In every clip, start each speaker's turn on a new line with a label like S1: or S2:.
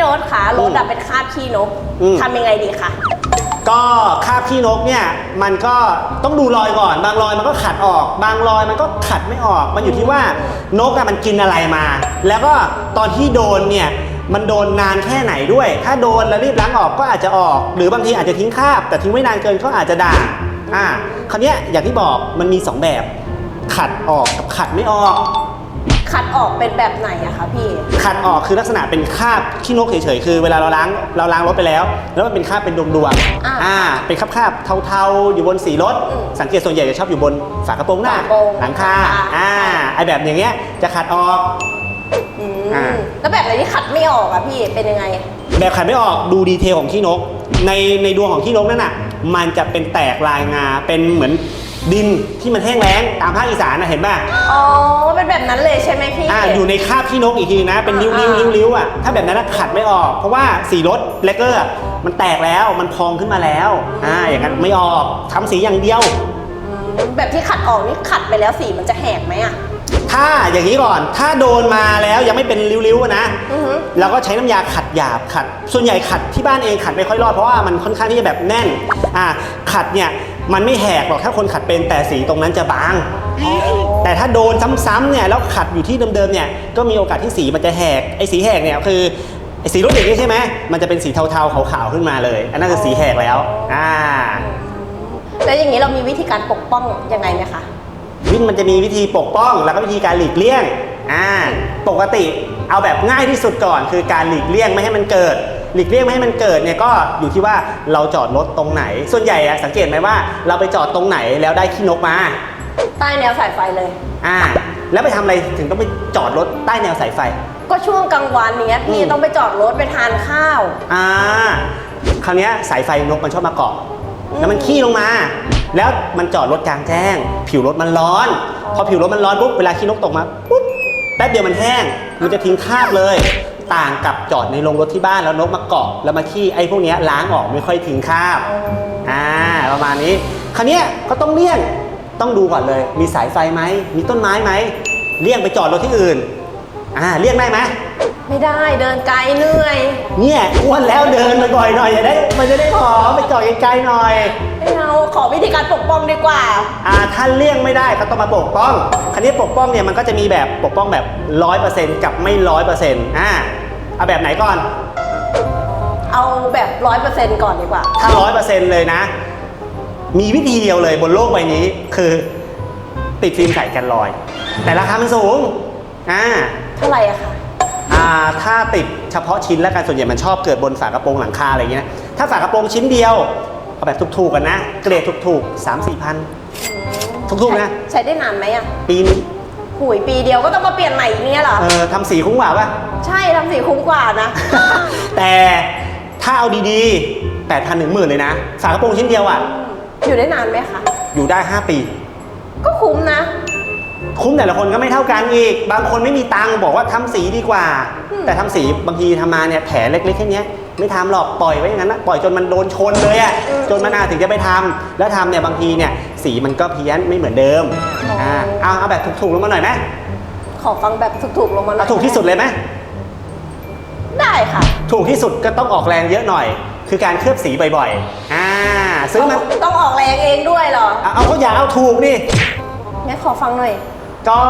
S1: โน้ตคะรถอะเป็นคราบขี้นก
S2: อืม
S1: ทำยังไงดีคะ
S2: ก็คราบขี้นกเนี่ยมันก็ต้องดูรอยก่อน บางรอยมันก็ขัดออก บางรอยมันก็ขัดไม่ออก มันอยู่ที่ว่านกอะมันกินอะไรมา แล้วก็ตอนที่โดนเนี่ยมันโดนนานแค่ไหนด้วย ถ้าโดนแล้วรีบล้างออกก็อาจจะออก หรือบางทีอาจจะทิ้งคราบ แต่ทิ้งไว้นานเกินก็อาจจะด่างอ่าคราวเนี้ยอย่างที่บอกมันมีสองแบบ ขัดออกกับขัดไม่ออก
S1: คัดออกเป็นแบบไหนอะคะพี่
S2: ขัดออกคือลักษณะเป็นคราบขี้นกเฉยๆคือเวลาเราล้างเราล้างรถไปแล้ว แล้วมันเป็นคราบเป็นดวง
S1: อ่า
S2: ๆอ่าเป็นคราบๆเทาๆอยู่บนสีรถ
S1: อืม
S2: สังเกตส่วนใหญ่จะชอบอยู่บนฝากระโปรงหน้า
S1: ฝากระโปรง
S2: หลังคา
S1: หลังคา
S2: อ่าไอแบบอย่างเงี้ยจะขัดออก
S1: อืม
S2: อ่า
S1: แล้วแบบไหนที่คัดไม่ออกอะพี่เป็นยังไง
S2: แบบขัดไม่ออกดูดีเทลของขี้นก ในในดวงของขี้นกนั่นน่ะมันจะเป็นแตกลายงาเป็นเหมือน ดินที่มันแห้งแล้งตามภาคอีสานนะเห็นป่ะ
S1: อ๋อ เป็นแบบนั้นเลยใช่ไหมพี่
S2: อ่าอยู่ในคราบขี้นกอีกทีนะ เป็นริ้วริ้วริ้วริ้วอะถ้าแบบนั้นนะขัดไม่ออก เพราะว่าสีรถเลกเกอร์อะมันแตกแล้วมันพองขึ้นมาแล้วอ่าอย่างนั้นไม่ออกทำสีอย่างเดียว
S1: อืมแบบที่ขัดออกนี่ขัดไปแล้วสีมันจะแหกไหมอะ
S2: ถ้าอย่างนี้ก่อน ถ้าโดนมาแล้วยังไม่เป็นริ้วๆอะนะ
S1: อือฮึ
S2: เราก็ใช้น้ำยาขัดหยาบขัด ส่วนใหญ่ขัดที่บ้านเองขัดไม่ค่อยรอดเพราะว่ามันค่อนข้างที่จะแบบแน่น อ่าขัดเนี่ย มันไม่แหกหรอกถ้าคนขัดเป็นแต่สีตรงนั้นจะบาง แต่ถ้าโดนซ้ำๆเนี่ยแล้วขัดอยู่ที่เดิมๆเนี่ยก็มีโอกาสที่สีมันจะแหกไอ้สีแหกเนี่ยคือไอ้สีรถเด็กนี่ใช่ไหมมันจะเป็นสีเทาๆขาวๆขึ้นมาเลย อันนั้นคือสีแหกแล้วอ่า
S1: แล้วอย่างนี้เรามีวิธีการปกป้องยังไงไหมคะ
S2: วิ่งมันจะมีวิธีปกป้องแล้วก็วิธีการหลีกเลี่ยง อ่าปกติเอาแบบง่ายที่สุดก่อนคือการหลีกเลี่ยงไม่ให้มันเกิด หลีกเลี่ยงไม่ให้มันเกิดเนี่ยก็อยู่ที่ว่าเราจอดรถตรงไหน ส่วนใหญ่อะสังเกตไหมว่าเราไปจอดตรงไหนแล้วได้ขี้นกมา
S1: ใต้แนวสายไฟเลย
S2: อ่า แล้วไปทำอะไรถึงต้องไปจอดรถใต้แนวสายไฟ
S1: ก็ช่วงกลางวันเนี้ยพี่
S2: อืม
S1: ต้องไปจอดรถไปทานข้าว
S2: อ่าคราวเนี้ยสายไฟนกมันชอบมาเกาะ
S1: อืม
S2: แล้วมันขี้ลงมา แล้วมันจอดรถกลางแจ้ง ผิวรถมันร้อน
S1: อ๋อ
S2: พอผิวรถมันร้อนปุ๊บเวลาขี้นกตกมาปุ๊บแป๊บเดียวมันแห้ง มันจะทิ้งคราบเลย ต่างกับจอดในโรงรถที่บ้านแล้วนกมาเกาะแล้วมาขี้ไอ้พวกนี้ล้างออกไม่ค่อยทิ้งคราบอ่าประมาณนี้คราวนี้ก็ต้องเลี่ยงต้องดูก่อนเลย มีสายไฟไหมมีต้นไม้ไหมเลี่ยงไปจอดรถที่อื่น อ่าเลี่ยงได้ไหม
S1: ไม่ได้เดินไกลเหนื่อย
S2: เนี่ยอ้วนแล้วเดินบ่อยๆหน่อยจะได้มันจะได้ผอมไปจอดไกลๆหน่อย
S1: ไม่เอาขอวิธีการปกป้องดีกว่า
S2: อ่าถ้าเลี่ยงไม่ได้ก็ต้องมาปกป้องคราวนี้ปกป้องเนี่ยมันก็จะมีแบบปกป้องแบบร้อยเปอร์เซ็นต์กับไม่ร้อยเปอร์เซ็นต์อ่าเอาแบบไหนก่อน
S1: เอาแบบร้อยเปอร์เซ็นต์ก่อนดีกว่า
S2: ถ้าร้อยเปอร์เซ็นต์เลยนะ มีวิธีเดียวเลยบนโลกใบนี้คือ ติดฟิล์มใส่กันรอย แต่ราคามันสูงอ่า
S1: เท่าไหร่อะคะ
S2: อ่าถ้าติดเฉพาะชิ้นแล้วกันส่วนใหญ่มันชอบเกิดบนฝากระโปรงหลังคาอะไรอย่างเงี้ยนะถ้าฝากระโปรงชิ้นเดียวเอาแบบถูกๆกันนะ เกรดถูกๆสามสี่พัน ถูกๆนะ
S1: ใช้ได้นานไหมอะ
S2: ปีนึง
S1: หุยปีเดียวก็ต้องมาเปลี่ยนใหม่อีกเนี่ยเหรอ
S2: เออทำสีคุ้มกว่าป่ะ
S1: ใช่ทำสีคุ้มกว่านะ
S2: แต่ถ้าเอาดีๆแปดพันหนึ่งหมื่นเลยนะฝากระโปรงชิ้นเดียวอะ
S1: อยู่ได้นานไหมคะ
S2: อยู่ได้ 5 ปี
S1: ก็คุ้มนะ
S2: คุ้มแต่ละคนก็ไม่เท่ากันอีก บางคนไม่มีตังค์บอกว่าทำสีดีกว่า
S1: อืม
S2: แต่ทำสีบางทีทำมาเนี่ยแผลเล็กๆแค่เนี้ยไม่ทำหรอกปล่อยไว้อย่างนั้นนะปล่อยจนมันโดนชนเลยอะ่ะจนมันอาถึงจะไปทำแล้วทำเนี่ยบางทีเนี่ยสีมันก็เพี้ยนไม่เหมือนเดิมอ่าเอาเอาแบบถูกๆลงมาหน่อยไหม
S1: ขอฟังแบบถูกๆลงมาหน่อ
S2: เอา
S1: ย
S2: ถูกที่สุดเลยไหม
S1: ได้ค่ะ
S2: ถูกที่สุดก็ต้องออกแรงเยอะหน่อย คือการเคลือบสีบ่อยๆอ่าซื้อมา
S1: ต้องออกแรงเองด้วยเหรอ
S2: เอาเอาก็อย่าเอาถูกนี่
S1: งั้นขอฟังหน่อย
S2: ก็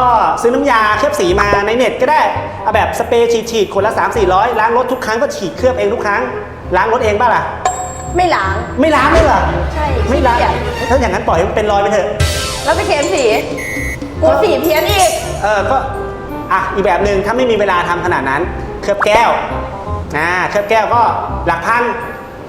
S2: ซื้อน้ำยาเคลือบสีมาในเน็ตก็ได้เอาแบบสเปรย์ฉีดๆคนละ 3 4 0 0 ล้างรถทุกครั้งก็ฉีดเคลือบเองทุกครั้ง ล้างรถเองป่ะล่ะ
S1: ไม่ล้าง
S2: ไม่ล้างเลยเหรอ
S1: ใช่
S2: ไม่ล้าง
S1: ขี้เกียจ
S2: ถ้าอย่างนั้นปล่อยให้มันเป็นรอยไปเถอะ
S1: แล้วไปเค็มสีกลัวสีเพี้ยนอีก
S2: เออก็อะอีกแบบหนึ่งถ้าไม่มีเวลาทำขนาดนั้น เคลือบแก้วอ่าเคลือบแก้วก็หลักพัน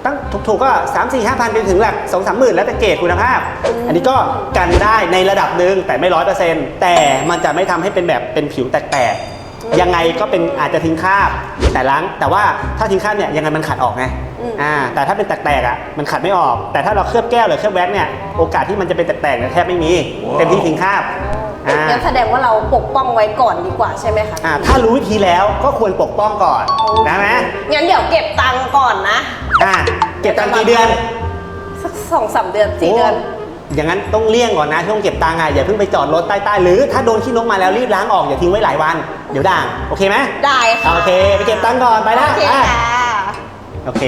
S2: ตั้งถูกๆก็ 3 4 5พันไปถึงหลัก2 3หมื่นแล้วแต่เกรดคุณภาพ อันนี้ก็กันได้ในระดับหนึ่งแต่ไม่ร้อยเปอร์เซ็นต์แต่มันจะไม่ทำให้เป็นแบบเป็นผิวแตกๆ ยังไงก็เป็นอาจจะทิ้งคราบแต่ล้างแต่ว่าถ้าทิ้งคราบเนี่ยยังไงมันขัดออกไง
S1: อืม
S2: อ่าแต่ถ้าเป็นแตกๆอะมันขัดไม่ออก แต่ถ้าเราเคลือบแก้วหรือเคลือบแว็กซ์เนี่ยโอกาสที่มันจะเป็นแตกๆเนี่ยแทบไม่มีเต็มที่ทิ้งคราบอ่า
S1: งั้นแสดงว่าเราปกป้องไว้ก่อนดีกว่าใช่ไหมคะ
S2: อ่าถ้ารู้วิธีแล้วก็ควรปกป้องก่อนนะไหม
S1: งั้นเดี๋ยวเก็บตังค์ก่อนนะ
S2: อ่าเก็บตังค์กี่เดือน
S1: สักสองสามเดือนสี่เดือน
S2: โอย่างนั้นต้องเลี่ยงก่อนนะช่วงเก็บตังค์อะอย่าเพิ่งไปจอดรถใต้ๆหรือถ้าโดนขี้นกมาแล้วรีบล้างออกอย่าทิ้งไว้หลายวันเดี๋ยวด่างโอเคไหม
S1: ได้ค่ะ
S2: โอเค ไปเก็บตังค์ก่อนไปนะ
S1: โอเค
S2: อะ
S1: ค่ะ
S2: โอเค